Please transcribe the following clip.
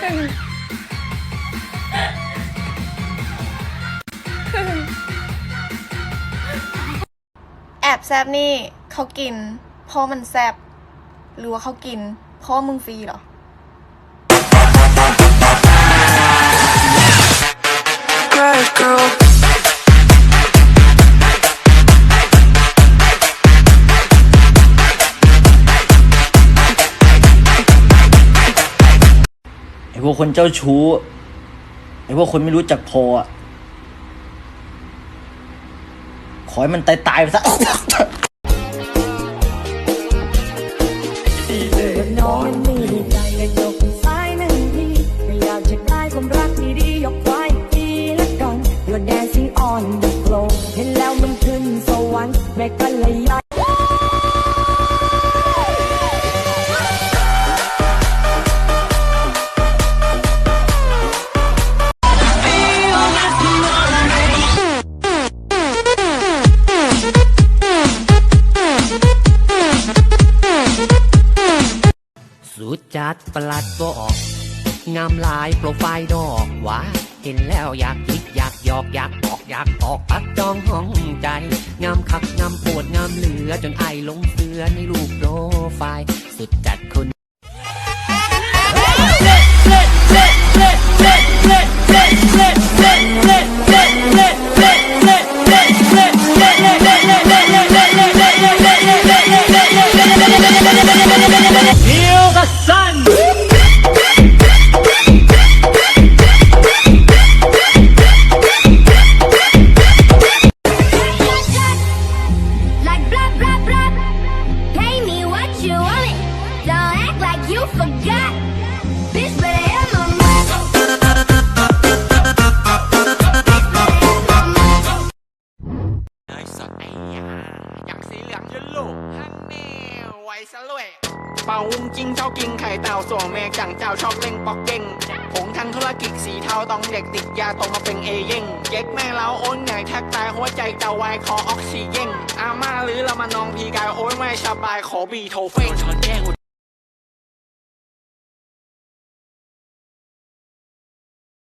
แอบแซบนี่เขากินเพราะมันแซบหรือว่าเขากินเพราะว่ามึงฟรีเหรอ พวกคนเจ้าชู้ไอ้พวกคนไม่รู้จักพออะขอให้มันตายตายไปซะน้องมีใจและยกซ้ายหนึ่งทีก็อยากจะได้ความรักดียกไว้อีละกัน You're dancing on the floor เห็นแล้วมันขึ้นสวรรค์แม่กันเลย จัดประหลัดบอกงามลายโปรไฟล์ดอกว่าเห็นแล้วอยากคิกอยากหยอกอยากออกอยากออกปักจองห้องใจ งามคักงามปวดงามเหลือจนไอหลงเสือในรูปโปรไฟล์สุดจัดคน Sun! Nice, yeah. À? Nhạc sĩ Lạng Dân Lộ, Hang Nè, Quay Xa Lệ. เป่าวุ้งจิ้งเจ้ากิงไข่เต่าส่วงเมฆจังเจ้าชอบเล่งปอกเก่งผงทางธุรกิจสีเทาต้องเด็กติดยาตรงมาเป็นเอเย่งเจ๊กแม่เล้าโอนใหญ่แทบตายหัวใจจะวายคอออกซิเจนอาม่าหรือเรามานองพีกายโอ้ยไม่สบายขอบีโทเฟ้ง